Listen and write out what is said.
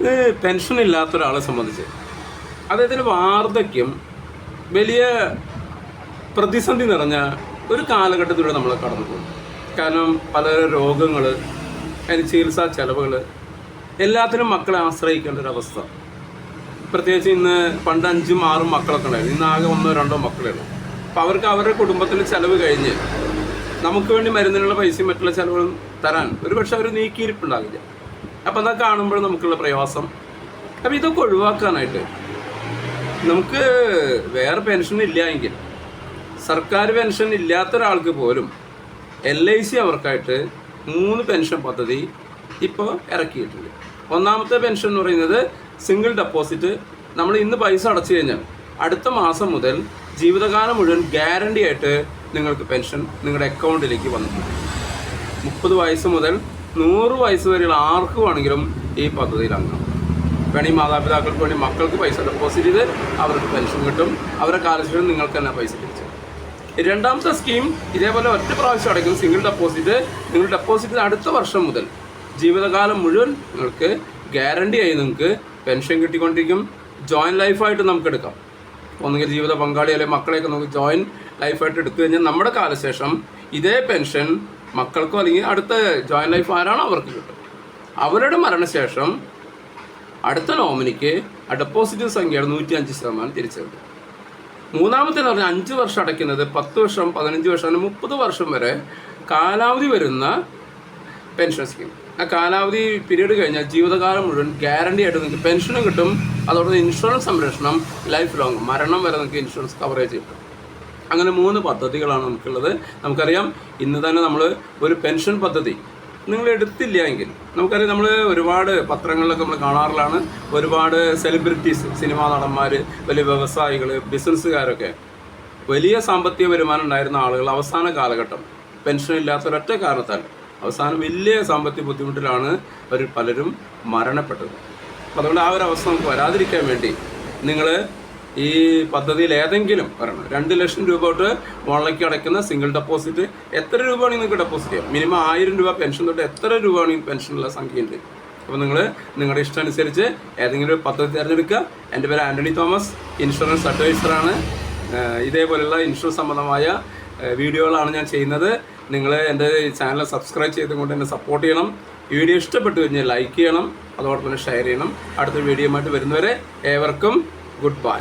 ഇത് പെൻഷൻ ഇല്ലാത്ത ഒരാളെ സംബന്ധിച്ച് അദ്ദേഹത്തിന് വാർദ്ധക്യം വലിയ പ്രതിസന്ധി നിറഞ്ഞ ഒരു കാലഘട്ടത്തിലൂടെ നമ്മൾ കടന്നു പോകും കാരണം പല രോഗങ്ങൾ അതിന് ചികിത്സാ ചെലവുകൾ എല്ലാത്തിനും മക്കളെ ആശ്രയിക്കേണ്ട ഒരു അവസ്ഥ. പ്രത്യേകിച്ച് ഇന്ന് പണ്ട് അഞ്ചും ആറും മക്കളൊക്കെ ഉണ്ടായിരുന്നു. ഇന്ന് ആകെ ഒന്നോ രണ്ടോ മക്കളേ ഉള്ളൂ. അപ്പോൾ അവർക്ക് അവരുടെ കുടുംബത്തിന്റെ ചിലവ് കഴിഞ്ഞ് നമുക്ക് വേണ്ടി മരുന്നിനുള്ള പൈസയും മറ്റുള്ള ചിലവുകളും തരാൻ ഒരു പക്ഷെ അവർ നീക്കിയിരിപ്പുണ്ടാകില്ല അപ്പം അതൊക്കെ കാണുമ്പോൾ നമുക്കുള്ള പ്രയാസം. അപ്പം ഇതൊക്കെ ഒഴിവാക്കാനായിട്ട് നമുക്ക് വേറെ പെൻഷൻ ഇല്ല എങ്കിൽ സർക്കാർ പെൻഷൻ ഇല്ലാത്ത ഒരാൾക്ക് പോലും എൽ ഐ സി അവർക്കായിട്ട് മൂന്ന് പെൻഷൻ പദ്ധതി ഇപ്പോൾ ഇറക്കിയിട്ടുണ്ട്. ഒന്നാമത്തെ പെൻഷൻ എന്ന് പറയുന്നത് സിംഗിൾ ഡെപ്പോസിറ്റ് നമ്മൾ ഇന്ന് പൈസ അടച്ചു കഴിഞ്ഞാൽ അടുത്ത മാസം മുതൽ ജീവിതകാലം മുഴുവൻ ഗ്യാരണ്ടി ആയിട്ട് നിങ്ങൾക്ക് പെൻഷൻ നിങ്ങളുടെ അക്കൗണ്ടിലേക്ക് വന്നിട്ടുണ്ട്. മുപ്പത് വയസ്സ് മുതൽ നൂറ് വയസ്സ് വരെയുള്ള ആർക്ക് വേണമെങ്കിലും ഈ പദ്ധതിയിൽ അംഗം. വേണമെങ്കിൽ മാതാപിതാക്കൾക്ക് വേണ്ടി മക്കൾക്ക് പൈസ ഡെപ്പോസിറ്റ് ചെയ്ത് അവർക്ക് പെൻഷൻ കിട്ടും. അവരെ കാലശേഷം നിങ്ങൾക്ക് തന്നെ പൈസ തിരിച്ചു രണ്ടാമത്തെ സ്കീം ഇതേപോലെ ഒറ്റ പ്രാവശ്യം അടയ്ക്കും. സിംഗിൾ ഡെപ്പോസിറ്റ് നിങ്ങൾ ഡെപ്പോസിറ്റ് അടുത്ത വർഷം മുതൽ ജീവിതകാലം മുഴുവൻ നിങ്ങൾക്ക് ഗ്യാരണ്ടി ആയി നിങ്ങൾക്ക് പെൻഷൻ കിട്ടിക്കൊണ്ടിരിക്കും. ജോയിന്റ് ലൈഫായിട്ട് നമുക്ക് എടുക്കാം. ഒന്നുകിൽ ജീവിത പങ്കാളി അല്ലെങ്കിൽ മക്കളെയൊക്കെ നമുക്ക് ജോയിന്റ് ലൈഫായിട്ട് എടുത്തു കഴിഞ്ഞാൽ നമ്മുടെ കാലശേഷം ഇതേ പെൻഷൻ മക്കൾക്കോ അല്ലെങ്കിൽ അടുത്ത ജോയിന്റ് ലൈഫ് ആരാണോ അവർക്ക് കിട്ടും. അവരുടെ മരണശേഷം അടുത്ത നോമിനിക്ക് ഡെപ്പോസിറ്റ് സംഖ്യയുടെ നൂറ്റി അഞ്ച് ശതമാനം തിരിച്ചു കിട്ടും മൂന്നാമത്തെ എന്ന് പറഞ്ഞാൽ അഞ്ച് വർഷം അടയ്ക്കുന്നത് പത്ത് വർഷം പതിനഞ്ച് വർഷം മുപ്പത് വർഷം വരെ കാലാവധി വരുന്ന പെൻഷൻ സ്കീം ആ കാലാവധി പീരീഡ് കഴിഞ്ഞാൽ ജീവിതകാലം മുഴുവൻ ഗ്യാരണ്ടി ആയിട്ട് നിങ്ങൾക്ക് പെൻഷനും കിട്ടും. അതോടൊപ്പം ഇൻഷുറൻസ് സംരക്ഷണം ലൈഫ് ലോങ് മരണം വരെ നിങ്ങൾക്ക് ഇൻഷുറൻസ് കവറേജ് കിട്ടും. അങ്ങനെ മൂന്ന് പദ്ധതികളാണ് നമുക്കുള്ളത്. നമുക്കറിയാം ഇന്ന് തന്നെ നമ്മൾ ഒരു പെൻഷൻ പദ്ധതി നിങ്ങൾ എടുത്തില്ല എങ്കിൽ. നമുക്കറിയാം നമ്മൾ ഒരുപാട് പത്രങ്ങളിലൊക്കെ നമ്മൾ കാണാറുള്ളതാണ് ഒരുപാട് സെലിബ്രിറ്റീസ് സിനിമാ നടന്മാർ വലിയ വ്യവസായികൾ ബിസിനസ്സുകാരൊക്കെ വലിയ സാമ്പത്തിക വരുമാനം ഉണ്ടായിരുന്ന ആളുകൾ അവസാന കാലഘട്ടം. പെൻഷൻ ഇല്ലാത്ത ഒരൊറ്റ കാരണത്താൽ അവസാനം വലിയ സാമ്പത്തിക ബുദ്ധിമുട്ടിലാണ് അവർ പലരും മരണപ്പെട്ടത്. അതുകൊണ്ട് ആ ഒരു അവസ്ഥ നമുക്ക് വരാതിരിക്കാൻ വേണ്ടി നിങ്ങൾ ഈ പദ്ധതിയിൽ ഏതെങ്കിലും വരണം രണ്ട് ലക്ഷം രൂപ തൊട്ട് മുകളിലേക്ക് അടയ്ക്കുന്ന സിംഗിൾ ഡെപ്പോസിറ്റ് എത്ര രൂപ വേണമെങ്കിൽ നിങ്ങൾക്ക് ഡെപ്പോസിറ്റ് ചെയ്യാം. മിനിമം ആയിരം രൂപ പെൻഷൻ തൊട്ട് എത്ര രൂപ വേണമെങ്കിൽ പെൻഷനുള്ള സംഖ്യയുണ്ട്. അപ്പോൾ നിങ്ങൾ നിങ്ങളുടെ ഇഷ്ടം അനുസരിച്ച് ഏതെങ്കിലും ഒരു പദ്ധതി തിരഞ്ഞെടുക്കുക. എന്റെ പേര് ആന്റണി തോമസ് ഇൻഷുറൻസ് അഡ്വൈസറാണ് ഇതേപോലെയുള്ള ഇൻഷുറൻസ് സംബന്ധമായ വീഡിയോകളാണ് ഞാൻ ചെയ്യുന്നത്. നിങ്ങൾ എന്റെ ചാനൽ സബ്സ്ക്രൈബ് ചെയ്തുകൊണ്ട് എന്നെ സപ്പോർട്ട് ചെയ്യണം. വീഡിയോ ഇഷ്ടപ്പെട്ടു കഴിഞ്ഞാൽ ലൈക്ക് ചെയ്യണം. അതോടൊപ്പം തന്നെ ഷെയർ ചെയ്യണം. അടുത്ത ആയിട്ട് വരുന്നവരെ ഏവർക്കും ഗുഡ് ബൈ